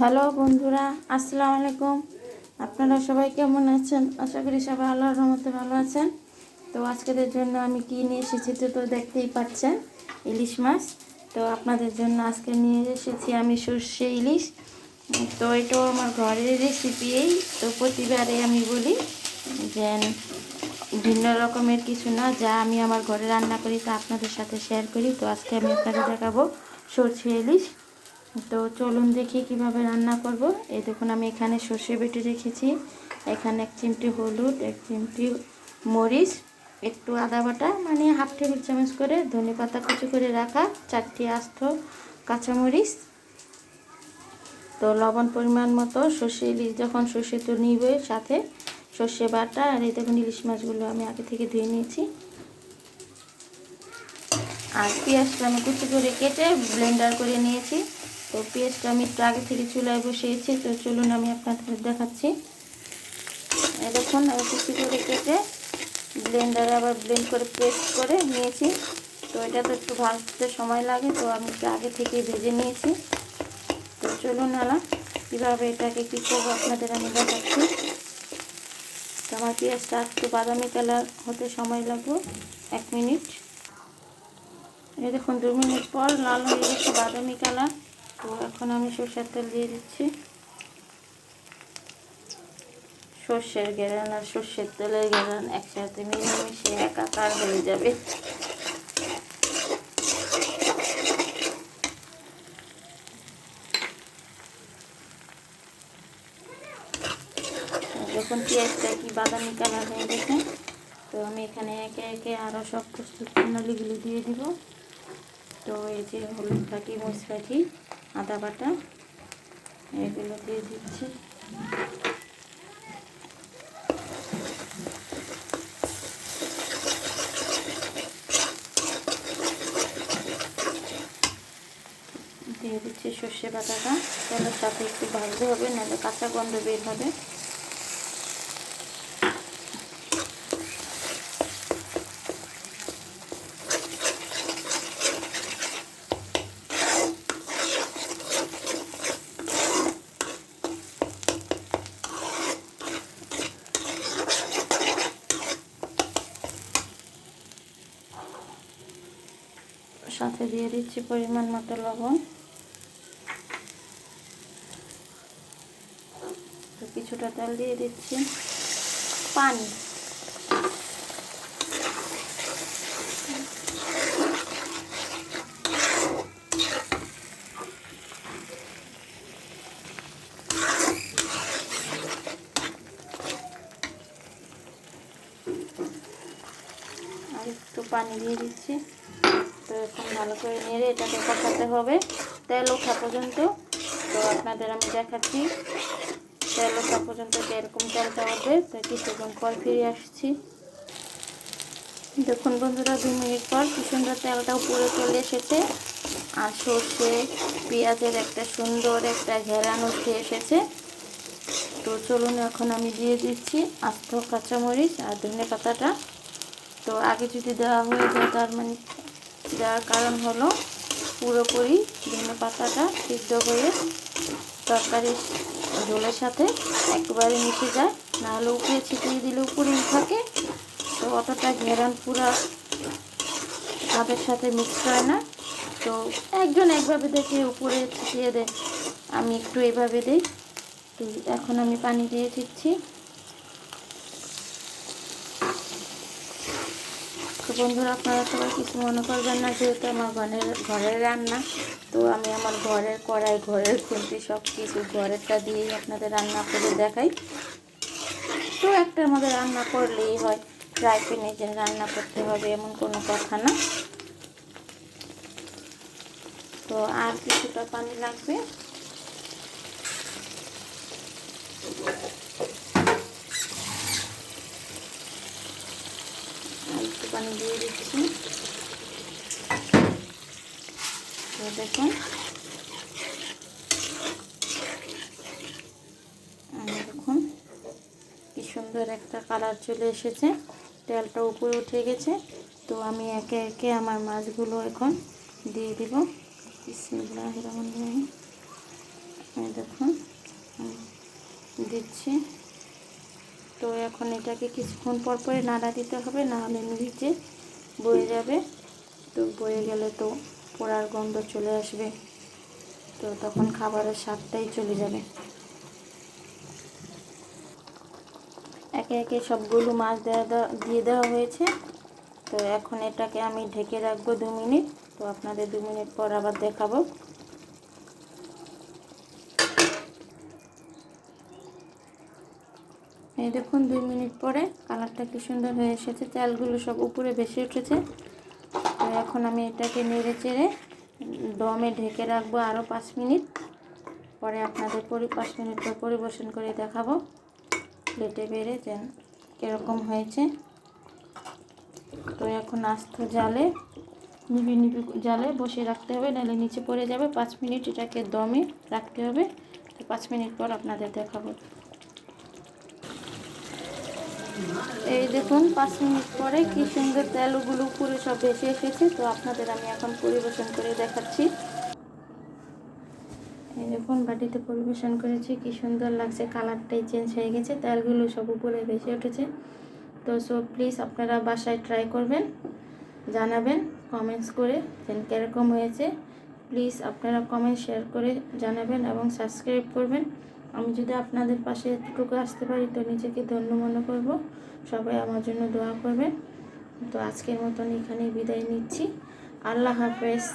Hello বন্ধুরা, আসসালামু আলাইকুম। আপনারা সবাই কেমন আছেন? আশা করি সবাই আল্লাহর রহমতে ভালো আছেন। তো আজকেদের জন্য আমি কি নিয়ে এসেছি তো তো দেখতেই পাচ্ছেন, ইলিশ মাছ। তো আপনাদের জন্য আজকে নিয়ে এসেছি আমি সর্ষে ইলিশ। তো এটাও আমার ঘরের রেসিপিই তো প্রতিবারে আমি বলি যে, ভিন্ন রকমের কিছু না, যা আমি আমার ঘরে রান্না করি তা আপনাদের সাথে শেয়ার করি। তো আজকে আমি আপনাদের দেখাবো সর্ষে ইলিশ। তো চলুন দেখি কীভাবে রান্না করব। এই দেখুন, আমি এখানে সর্ষে বেটে রেখেছি। এখানে এক চিমটি হলুদ, এক চিমটি মরিচ, একটু আদা বাটা মানে হাফ টেবিল চামচ করে ধনে পাতা কুচি করে রাখা, চারটি আস্ত কাঁচামরিচ। তো লবণ পরিমাণ মতো সর্ষে ইলিশ, যখন সর্ষে তো নিবে সাথে সর্ষে বাটা আর এই দেখুন ইলিশ মাছগুলো আমি আগে থেকে ধুয়ে নিয়েছি। আর পেঁয়াজটা আমি কুচি করে কেটে ব্লেন্ডার করে নিয়েছি। তো পেঁয়াজটা আমি একটু আগে থেকে চুলায় বসিয়েছি, তো চলুন আমি আপনাদের দেখাচ্ছি। দেখুন, আমি কুচি করে কেটে ব্লেন্ডারে আবার ব্লেন্ড করে পেস্ট করে নিয়েছি। তো এটা তো একটু ভাজতে সময় লাগে, তো আমি একটু আগে থেকে ভেজে নিয়েছি। তো চলুন আলা, কীভাবে এটাকে কী করব আপনাদের আমি দেখাচ্ছি। তো আমার পেঁয়াজটা একটু বাদামি কালার হতে সময় লাগবে, এক মিনিট। এই দেখুন, দু মিনিট পর লাল হয়ে গেছে বাদামি কালার। তো এখন আমি সর্ষের তেল দিয়ে দিচ্ছি। সর্ষের গেরান আর সর্ষের তেলের গেরান একসাথে মিলেমিশে একাকার হয়ে যাবে। যখন পেঁয়াজটা কি বাদামি কালার হয়ে গেছে, তো আমি এখানে একে একে আরও সব প্রস্তুত প্রণালীগুলো দিয়ে দিব। তো এই যে হলুদ ফাঁকি মরিচ ফাঁকি আদা বাটা, এগুলো দিয়ে দিচ্ছি। দিয়ে দিচ্ছি সর্ষে বাটাটা। তেলের সাথে একটু ভাজতে হবে, নাহলে কাঁচা গন্ধ বের হবে। সাথে দিয়ে দিচ্ছি পরিমাণ মতো লবণ। তো কিছুটা তেল দিয়ে দিচ্ছি। পানি। আর একটু পানি দিয়ে দিচ্ছি। তো এখন ভালো করে নেড়ে এটাকে কষাতে হবে। তেল ওঠা পর্যন্ত। তো আপনাদের আমি দেখাচ্ছি। তেল ওঠা পর্যন্ত এরকম তেলটা হবে, তো কিছুক্ষণ পর ফিরে আসছি। দেখুন বন্ধুরা দু মিনিট পর কি সুন্দর তেলটা উপরে চলে এসেছে। আর সর্ষে, পেঁয়াজের একটা সুন্দর একটা ঘেরান উঠে এসেছে। তো চলুন এখন আমি দিয়ে দিচ্ছি আস্ত কাঁচামরিচ আর ধনে পাতাটা তো আগে যদি দেওয়া হয়ে যায় তার মানে দেওয়ার কারণ হলো পুরোপুরি ধনে পাতাটা সিদ্ধ হয়ে তরকারির ঝোলের সাথে একবারে মিশে যায়। নাহলে উপরে ছিটিয়ে দিলে উপরেই থাকে। তো অতটা ঘেরান পুরা ভাতের সাথে মিক্স হয় না। তো একজন একভাবে দেখে উপরে ছিটিয়ে দেয়। আমি একটু এইভাবে দিই। তো এখন আমি পানি দিয়ে দিচ্ছি। তো বন্ধুরা, আপনারা সবাই কিছু মনে করবেন না, যেহেতু আমার ঘরের ঘরের রান্না, তো আমি আমার ঘরের কড়াই, ঘরের খুন্তি সব কিছু ঘরেরটা দিয়েই আপনাদের রান্না করে দেখাই। তো একটা আমাদের রান্না করলেই হয়, ফ্রাই প্যানে যে রান্না করতে হবে এমন কোনো কথা না। তো আর কিছুটা পানি লাগবে একটু পানি দিয়ে দিচ্ছি। তো দেখুন। দেখুন কি সুন্দর একটা কালার চলে এসেছে। তেলটা উপরে উঠে গেছে। তো আমি একে একে আমার মাছগুলো এখন দিয়ে দিব। বিসমিল্লাহির রহমানির দেখুন দিচ্ছি। তো এখন এটাকে কিছুক্ষণ পর পরে নাড়া দিতে হবে, নাহলে নিচে বয়ে যাবে। তো বয়ে গেলে তো পোড়ার গন্ধ চলে আসবে। তো তখন খাবারের স্বাদটাই চলে যাবে। একে একে সবগুলো মাছ দেওয়া দেওয়া- দিয়ে দেওয়া হয়েছে। তো এখন এটাকে আমি ঢেকে রাখব দু মিনিট। তো আপনাদের দু মিনিট পর আবার দেখাবো। এই দেখুন, দুই মিনিট পরে কালারটা কি সুন্দর হয়ে এসেছে। তেলগুলো সব উপরে বেশি উঠেছে। তো এখন আমি এটাকে নেড়ে চেড়ে দমে ঢেকে রাখব আরও পাঁচ মিনিট। পরে আপনাদের পরি, পাঁচ মিনিট পর পরিবেশন করে দেখাবো। প্লেটে বেড়ে যে কীরকম হয়েছে। তো এখন আস্ত জালে নিবি নিবি জালে বসিয়ে রাখতে হবে, নাহলে নিচে পড়ে যাবে। পাঁচ মিনিট এটাকে দমে রাখতে হবে। তো পাঁচ মিনিট পর আপনাদের দেখাবো। এই দেখুন, পাঁচ মিনিট পরে কি সুন্দর তেলগুলো উপরে সব ভেসে এসেছে। তো আপনাদের আমি এখন পরিবেশন করে দেখাচ্ছি। এই দেখুন, বাটিতে পরিবেশন করেছি, কি সুন্দর লাগছে, কালারটাই চেঞ্জ হয়ে গেছে, তেলগুলো সব উপরে ভেসে উঠেছে। তো সো প্লিজ আপনারা বাসায় ট্রাই করবেন, জানাবেন কমেন্টস করে যে কীরকম হয়েছে প্লিজ আপনারা কমেন্ট শেয়ার করে জানাবেন এবং সাবস্ক্রাইব করবেন। আমি যদি আপনাদের পাশে এতটুকু আসতে পারি, তো নিজেকে ধন্য মনে করব। সবাই আমার জন্য দোয়া করবেন। তো আজকের মতন এখানেই বিদায় নিচ্ছি। আল্লাহ হাফেজ।